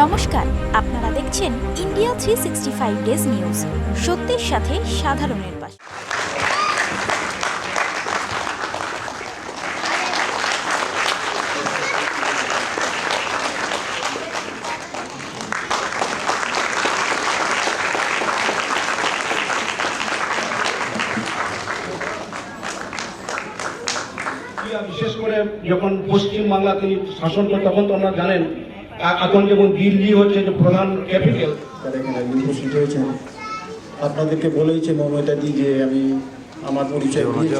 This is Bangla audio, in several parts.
নমস্কার, আপনারা দেখছেন India three sixty five days news সত্যের সাথে সাধারণের পাশে বিশেষ করে যখন পশ্চিম বাংলা তিনি শাসন করেন তখন তো আপনারা জানেন এখন যেমন দিল্লি হচ্ছে যে প্রধান ক্যাপিটাল তারা এখানে উপস্থিত হয়েছেন। আপনাদেরকে বলেছে মমতা দি যে আমি আমার পরিচয় দিয়েছি।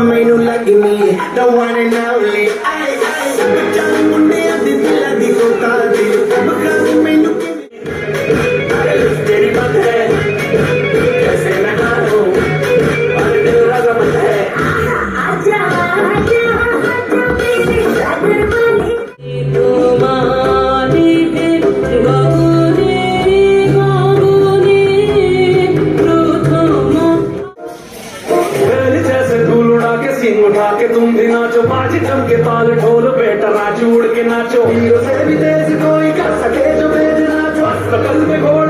Come in, like me, the one and only. I, I, सिंग उठा के तुम भी नाचो बाजी जम के ताल ढोल बेटा नाचो उड़ के नाचो। हीरो से भी तेज कोई कर सके जो तेज नाचो। अस्पताल में घोड़े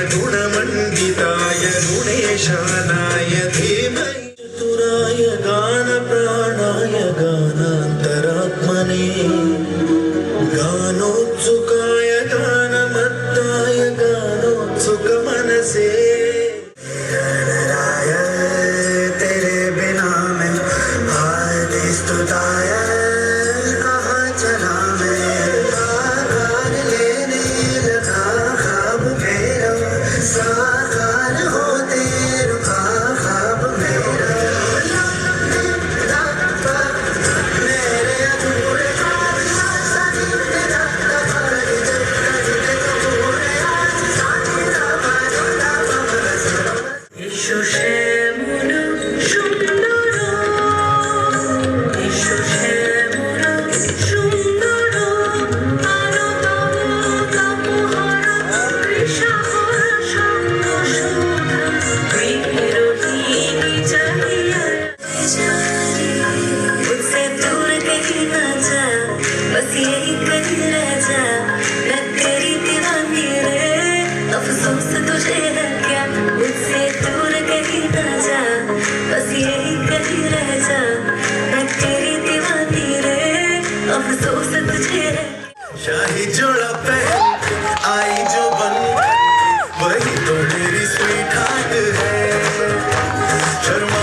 आँसू से शाही जोड़ा पहन आई जो बन, वही तो मेरी स्वीट हार्ट है। शर्मा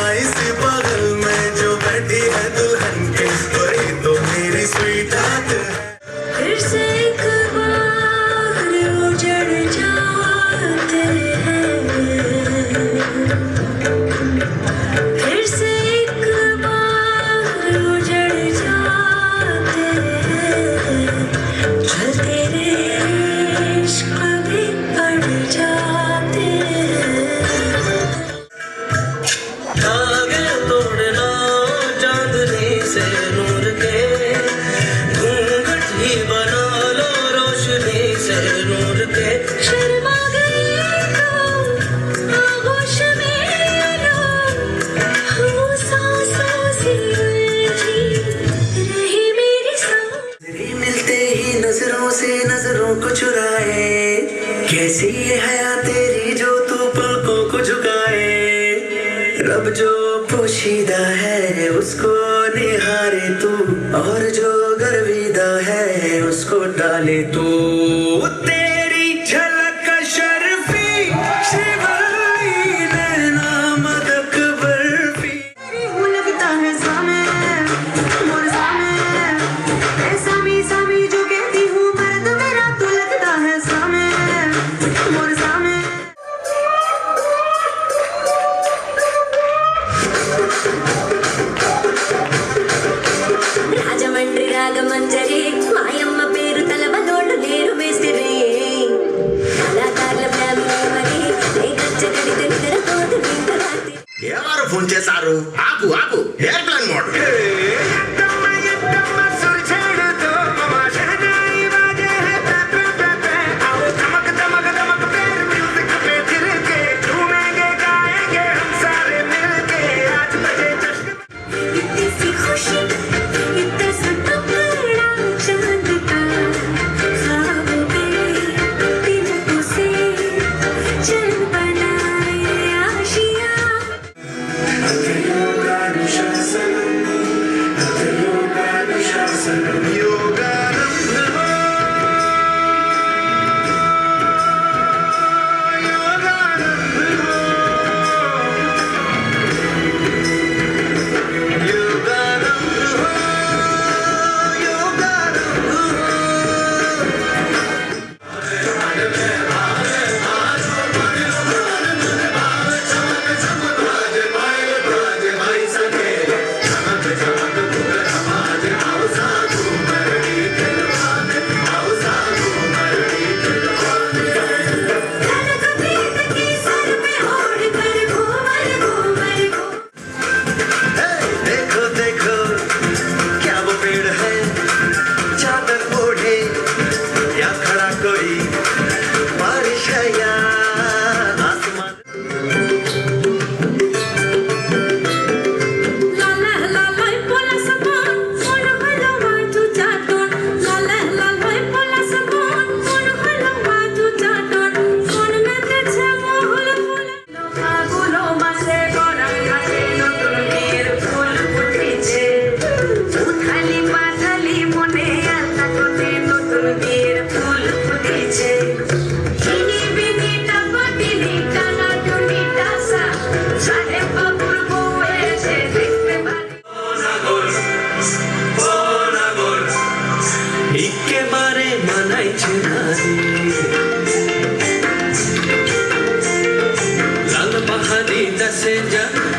अब जो पोशीदा है उसको निहारे तू। और जो गर्विदा है उसको डाले तू।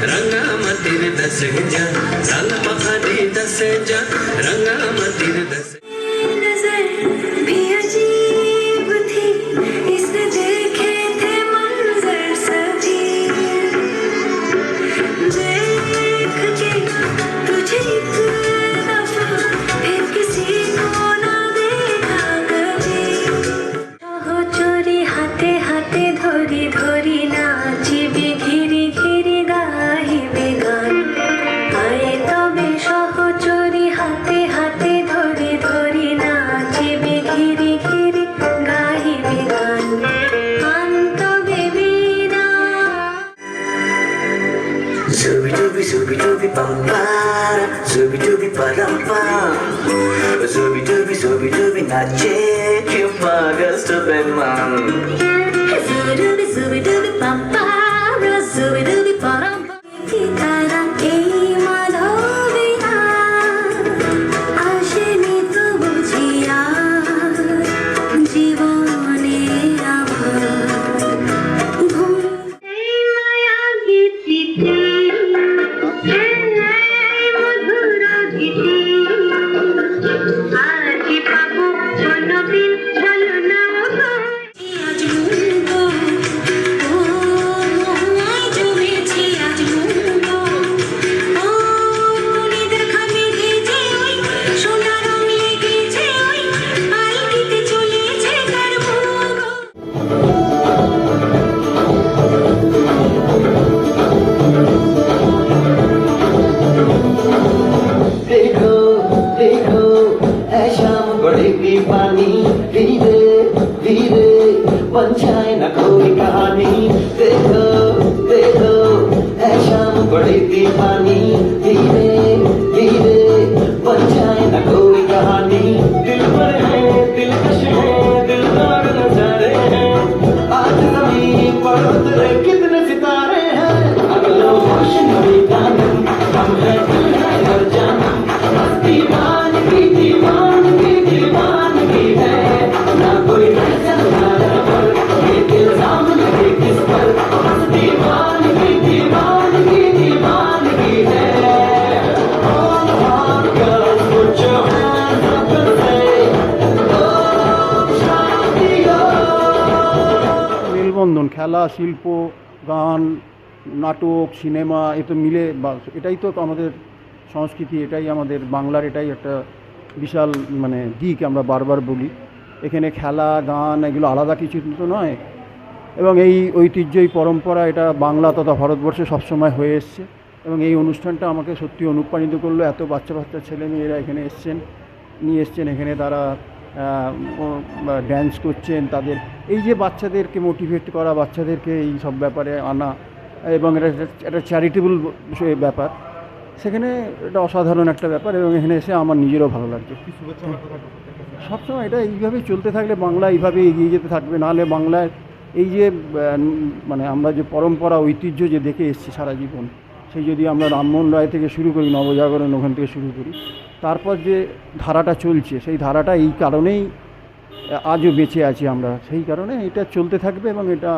Ranga Matir Dasenja Lala Mahadi Dasenja Zooby dooby zooby dooby nache Kipaga Superman Zooby dooby zooby dooby pampara Zooby dooby parang शाम बढ़ेगी पानी धीरे धीरे बन जाए न कोई कहानी देखो देखो है शाम बढ़ेगी पानी धीरे धीरे শিল্প, গান, নাটক, সিনেমা, এ তো মিলে এটাই তো আমাদের সংস্কৃতি, এটাই আমাদের বাংলার, এটাই একটা বিশাল মানে দিক আমরা বারবার বলি। এখানে খেলা, গান এগুলো আলাদা কিছু তো নয়। এবং এই ঐতিহ্য, এই পরম্পরা, এটা বাংলা তথা ভারতবর্ষে সবসময় হয়ে এসছে। এবং এই অনুষ্ঠানটা আমাকে সত্যি অনুপ্রাণিত করল। এত বাচ্চা বাচ্চা ছেলে মেয়েরা এখানে এসছেন, নিয়ে এসছেন। এখানে তারা ড্যান্স করছেন তাদের। এই যে বাচ্চাদেরকে মোটিভেট করা বাচ্চাদেরকে এই সব ব্যাপারে আনা এবং এটা একটা চ্যারিটেবল ব্যাপার সেখানে এটা অসাধারণ একটা ব্যাপার এবং এখানে এসে আমার নিজেরও ভালো লাগছে। সবসময় এটা এইভাবেই চলতে থাকলে বাংলা এইভাবে এগিয়ে যেতে থাকবে নাহলে বাংলায় এই যে মানে আমরা যে পরম্পরা ঐতিহ্য যে দেখে এসছি সারা জীবন সেই যদি আমরা রামমোহন রায় থেকে শুরু করি, নবজাগরণ ওখান থেকে শুরু করি, তারপর যে ধারাটা চলছে, সেই ধারাটা এই কারণেই আজও বেঁচে আছি আমরা। সেই কারণে এটা চলতে থাকবে এবং এটা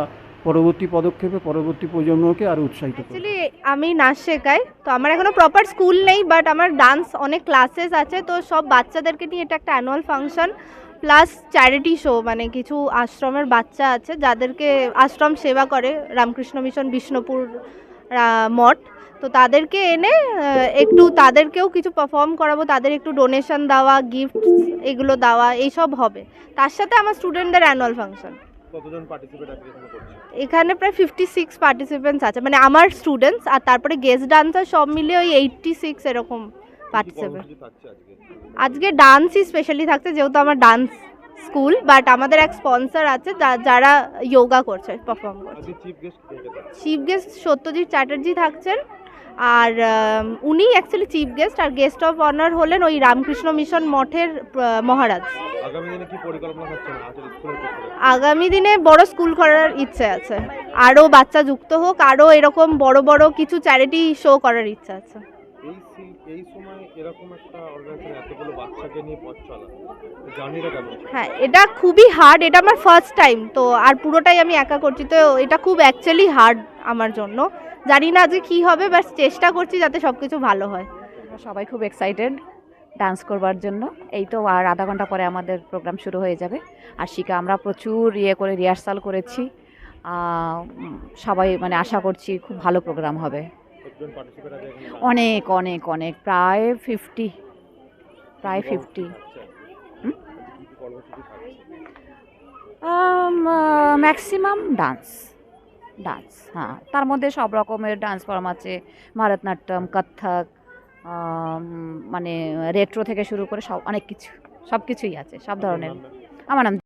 পরবর্তী পদক্ষেপে, পরবর্তী প্রজন্মকে আরও উৎসাহিত অ্যাকচুয়ালি আমি নাচ শেখাই, তো আমার এখনও প্রপার স্কুল নেই বাট আমার ডান্স অনেক ক্লাসেস আছে, তো সব বাচ্চাদেরকে নিয়ে এটা একটা annual function plus charity show মানে কিছু আশ্রমের বাচ্চা আছে, যাদেরকে আশ্রম সেবা করে, রামকৃষ্ণ মিশন, বিষ্ণুপুর মঠ। তো তাদেরকে এনে একটু তাদেরকেও কিছু পারফর্ম করাবো তাদের একটু ডোনেশন দেওয়া গিফট এগুলো দেওয়া এইসব হবে। তার সাথে আমার স্টুডেন্টদের অ্যানুয়াল ফাংশন এখানে প্রায় ফিফটি সিক্স পার্টিসিপেন্টস আছে। মানে আমার স্টুডেন্টস আর তারপরে গেস্ট ডান্সার সব মিলিয়ে ওই এইটটি সিক্স এরকম পার্টিসিপেন্ট আজকে? ডান্সই স্পেশালি থাকছে যেহেতু আমার ডান্স স্কুল বাট আমাদের এক স্পন্সর আছে যারা যোগা করছে পারফর্ম করছে। চিফ গেস্ট সত্যজিৎ চ্যাটার্জি থাকছেন আর উনি অ্যাকচুয়ালি চিফ গেস্ট আর গেস্ট অফ অনার হলেন ওই রামকৃষ্ণ মিশন মঠের মহারাজ। আগামী দিনে বড় স্কুল করার ইচ্ছে আছে। আরও বাচ্চা যুক্ত হোক আরও এরকম বড় বড় কিছু চ্যারিটি শো করার ইচ্ছা আছে। এই সময় এরকম একটা অর্গানাইজেশন এতগুলো বাচ্চাকে নিয়ে পথ চলা জার্নিটা কেমন হ্যাঁ এটা খুবই হার্ড এটা আমার ফার্স্ট টাইম তো আর পুরোটাই আমি একা করছি তো এটা খুব অ্যাকচুয়ালি হার্ড আমার জন্য। জানি না যে কী হবে বাস চেষ্টা করছি যাতে সব কিছু ভালো হয়। আমরা সবাই খুব এক্সাইটেড ডান্স করবার জন্য। এই তো আর আধা ঘণ্টা পরে আমাদের প্রোগ্রাম শুরু হয়ে যাবে। আর শিকা আমরা প্রচুর ইয়ে করে রিহার্সাল করেছি। সবাই মানে আশা করছি খুব ভালো প্রোগ্রাম হবে। অনেক অনেক অনেক। প্রায় ফিফটি প্রায় ফিফটি ম্যাক্সিমাম ডান্স ডান্স হ্যাঁ। তার মধ্যে সব রকমের ডান্স ফর্ম আছে। ভারতনাট্যম কত্থক মানে রেট্রো থেকে শুরু করে সব অনেক কিছু। সব কিছুই আছে সব ধরনের। আমার নাম